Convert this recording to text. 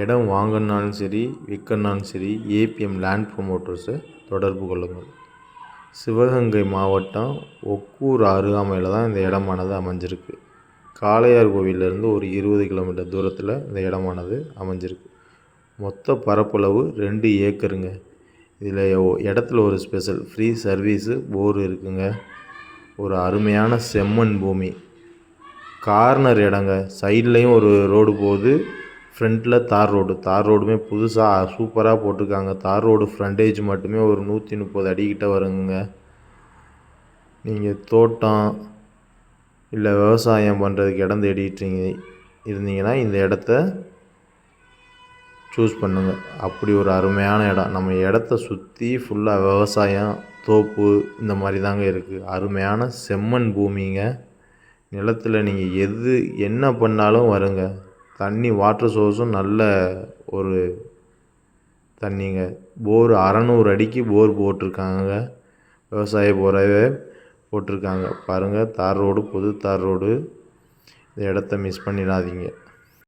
இடம் வாங்கணுனாலும் சரி விற்கணுனாலும் சரி ஏபிஎம் லேண்ட் ப்ரொமோட்டர்ஸை தொடர்பு கொள்ளுங்கள். சிவகங்கை மாவட்டம் ஒக்கூர் அருகாமையில் தான் இந்த இடமானது அமைஞ்சிருக்கு. காளையார் கோவிலேருந்து ஒரு இருபது கிலோமீட்டர் தூரத்தில் இந்த இடமானது அமைஞ்சிருக்கு. மொத்த பரப்பளவு ரெண்டு ஏக்கருங்க. இதில் இடத்துல ஒரு ஸ்பெஷல் ஃப்ரீ சர்வீஸு போர் இருக்குங்க. ஒரு அருமையான செம்மண் பூமி. கார்னர் இடங்க. சைட்லேயும் ஒரு ரோடு போகுது. ஃப்ரண்ட்டில் தார் ரோடு. தார் ரோடுமே புதுசாக சூப்பராக போட்டிருக்காங்க. தார் ரோடு ஃப்ரண்டேஜ் மட்டுமே ஒரு நூற்றி முப்பது அடிக்கிட்ட வருங்க. நீங்கள் தோட்டம் இல்லை விவசாயம் பண்ணுறதுக்கு இடம் தேடிட்டீங்க இருந்தீங்கன்னா இந்த இடத்த சூஸ் பண்ணுங்கள் அப்படி ஒரு அருமையான இடம். நம்ம இடத்த சுற்றி ஃபுல்லாக விவசாயம் தோப்பு இந்த மாதிரி தாங்க இருக்குது அருமையான செம்மண் பூமிங்க. நிலத்தில் நீங்கள் எது என்ன பண்ணாலும் வருங்க. தண்ணி வாட்டர் சோர்ஸும் நல்ல ஒரு தண்ணிங்க. போர் அறநூறு அடிக்கு போர் போட்டிருக்காங்க. விவசாய போராகவே போட்டிருக்காங்க. பாருங்கள் தார் ரோடு புது தார் ரோடு இந்த இடத்த மிஸ் பண்ணிடாதீங்க.